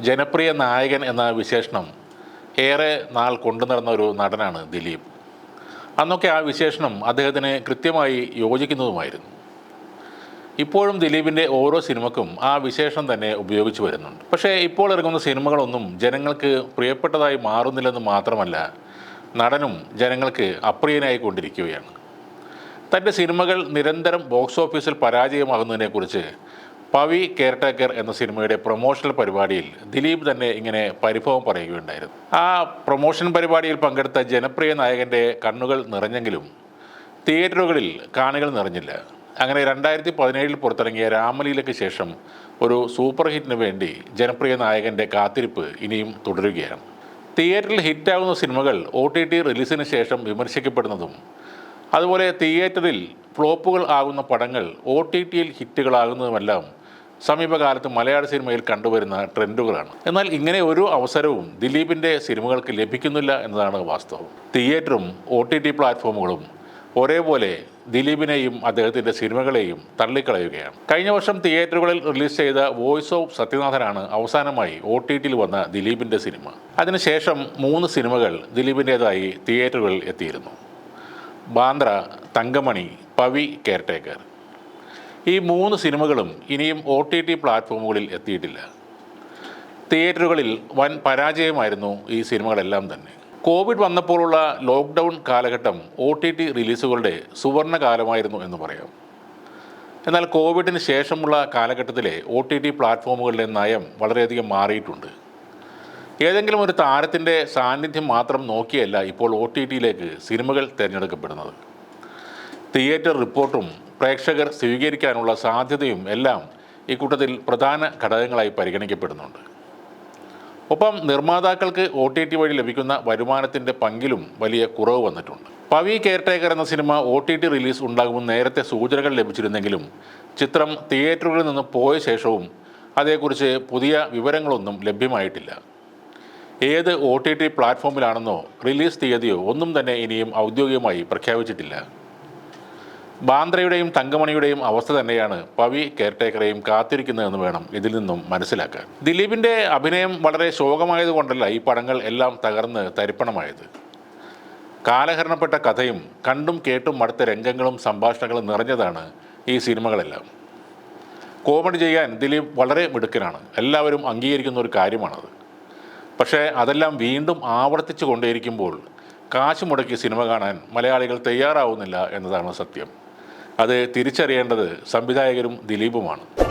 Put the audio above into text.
ജനപ്രിയ നായകൻ എന്ന വിശേഷണം ഏറെ നാൾ കൊണ്ടു നടന്ന ഒരു നടനാണ് ദിലീപ്. അന്നൊക്കെ ആ വിശേഷണം അദ്ദേഹത്തിന് കൃത്യമായി യോജിക്കുന്നതുമായിരുന്നു. ഇപ്പോഴും ദിലീപിന്റെ ഓരോ സിനിമക്കും ആ വിശേഷം തന്നെ ഉപയോഗിച്ചു വരുന്നുണ്ട്. പക്ഷേ ഇപ്പോൾ ഇറങ്ങുന്ന സിനിമകളൊന്നും ജനങ്ങൾക്ക് പ്രിയപ്പെട്ടതായി മാറുന്നില്ലെന്ന് മാത്രമല്ല നടനും ജനങ്ങൾക്ക് അപ്രിയനായി കൊണ്ടിരിക്കുകയാണ്. തന്റെ സിനിമകൾ നിരന്തരം ബോക്സ് ഓഫീസിൽ പരാജയമാകുന്നതിനെക്കുറിച്ച് പവി കെയർടേക്കർ എന്ന സിനിമയുടെ പ്രൊമോഷണൽ പരിപാടിയിൽ ദിലീപ് തന്നെ ഇങ്ങനെ പരിഭവം പറയുകയുണ്ടായിരുന്നു. ആ പ്രൊമോഷൻ പരിപാടിയിൽ പങ്കെടുത്ത ജനപ്രിയ നായകന്റെ കണ്ണുകൾ നിറഞ്ഞെങ്കിലും തിയേറ്ററുകളിൽ കാണികൾ നിറഞ്ഞില്ല. അങ്ങനെ രണ്ടായിരത്തി പതിനേഴിൽ പുറത്തിറങ്ങിയ രാമലീലയ്ക്ക് ശേഷം ഒരു സൂപ്പർ ഹിറ്റിന് വേണ്ടി ജനപ്രിയ നായകന്റെ കാത്തിരിപ്പ് ഇനിയും തുടരുകയാണ്. തിയേറ്ററിൽ ഹിറ്റാവുന്ന സിനിമകൾ ഒ ടി ടി റിലീസിന് ശേഷം വിമർശിക്കപ്പെടുന്നതും അതുപോലെ തിയേറ്ററിൽ ഫ്ലോപ്പുകൾ ആകുന്ന പടങ്ങൾ ഒ ടി ടിയിൽ ഹിറ്റുകളാകുന്നതുമെല്ലാം സമീപകാലത്ത് മലയാള സിനിമയിൽ കണ്ടുവരുന്ന ട്രെൻഡുകളാണ്. എന്നാൽ ഇങ്ങനെ ഒരു അവസരവും ദിലീപിന്റെ സിനിമകൾക്ക് ലഭിക്കുന്നില്ല എന്നതാണ് വാസ്തവം. തിയേറ്ററും ഒ ടി ടി പ്ലാറ്റ്ഫോമുകളും ഒരേപോലെ ദിലീപിനെയും അദ്ദേഹത്തിന്റെ സിനിമകളെയും തള്ളിക്കളയുകയാണ്. കഴിഞ്ഞ വർഷം തിയേറ്ററുകളിൽ റിലീസ് ചെയ്ത വോയിസ് ഓഫ് സത്യനാഥനാണ് അവസാനമായി ഒ ടി ടിയിൽ വന്ന ദിലീപിന്റെ സിനിമ. അതിനുശേഷം മൂന്ന് സിനിമകൾ ദിലീപിന്റേതായി തിയേറ്ററുകളിൽ എത്തിയിരുന്നു. ബാന്ദ്ര തങ്കമണി പവി കെയർടേക്കർ. ഈ മൂന്ന് സിനിമകളും ഇനിയും ഒ ടി ടി പ്ലാറ്റ്ഫോമുകളിൽ എത്തിയിട്ടില്ല. തിയേറ്ററുകളിൽ വൻ പരാജയമായിരുന്നു ഈ സിനിമകളെല്ലാം തന്നെ. കോവിഡ് വന്നപ്പോഴുള്ള ലോക്ക്ഡൗൺ കാലഘട്ടം ഒ ടി ടി റിലീസുകളുടെ സുവർണ കാലമായിരുന്നു എന്ന് പറയാം. എന്നാൽ കോവിഡിന് ശേഷമുള്ള കാലഘട്ടത്തിലെ ഒ ടി ടി പ്ലാറ്റ്ഫോമുകളുടെ നയം വളരെയധികം മാറിയിട്ടുണ്ട്. ഏതെങ്കിലും ഒരു താരത്തിന്റെ സാന്നിധ്യം മാത്രം നോക്കിയല്ല ഇപ്പോൾ ഒ ടി ടിയിലേക്ക് സിനിമകൾ തിരഞ്ഞെടുക്കപ്പെടുന്നത്. തിയേറ്റർ റിപ്പോർട്ടും പ്രേക്ഷകർ സ്വീകരിക്കാനുള്ള സാധ്യതയും എല്ലാം ഇക്കൂട്ടത്തിൽ പ്രധാന ഘടകങ്ങളായി പരിഗണിക്കപ്പെടുന്നുണ്ട്. ഒപ്പം നിർമ്മാതാക്കൾക്ക് ഒ ടി ടി വഴി ലഭിക്കുന്ന വരുമാനത്തിന്റെ പങ്കിലും വലിയ കുറവ് വന്നിട്ടുണ്ട്. പവി കെയർടേക്കർ എന്ന cinema O T T release ഉണ്ടാകുമെന്ന് നേരത്തെ സൂചനകൾ ലഭിച്ചിരുന്നെങ്കിലും ചിത്രം തിയേറ്ററുകളിൽ നിന്ന് പോയ ശേഷവും അതേക്കുറിച്ച് പുതിയ വിവരങ്ങളൊന്നും ലഭ്യമായിട്ടില്ല. ഏത് ഒ ടി ടി പ്ലാറ്റ്ഫോമിലാണെന്നോ റിലീസ് തീയതിയോ ഒന്നും തന്നെ ഇനിയും ഔദ്യോഗികമായി പ്രഖ്യാപിച്ചിട്ടില്ല. ബാന്ദ്രയുടെയും തങ്കമണിയുടെയും അവസ്ഥ തന്നെയാണ് പവി കെയർടേക്കറെയും കാത്തിരിക്കുന്നതെന്ന് വേണം ഇതിൽ നിന്നും മനസ്സിലാക്കാൻ. ദിലീപിന്റെ അഭിനയം വളരെ ശോകമായതുകൊണ്ടല്ല ഈ പടങ്ങൾ എല്ലാം തകർന്ന് തരിപ്പണമായത്. കാലഹരണപ്പെട്ട കഥയും കണ്ടും കേട്ടും മടുത്ത രംഗങ്ങളും സംഭാഷണങ്ങളും നിറഞ്ഞതാണ് ഈ സിനിമകളെല്ലാം. കോമഡി ചെയ്യാൻ ദിലീപ് വളരെ മിടുക്കനാണ്. എല്ലാവരും അംഗീകരിക്കുന്ന ഒരു കാര്യമാണത്. പക്ഷേ അതെല്ലാം വീണ്ടും ആവർത്തിച്ചു കൊണ്ടേയിരിക്കുമ്പോൾ കാശ് മുടക്കി സിനിമ കാണാൻ മലയാളികൾ തയ്യാറാവുന്നില്ല എന്നതാണ് സത്യം. അത് തിരിച്ചറിയേണ്ടത് സംവിധായകരും ദിലീപുമാണ്.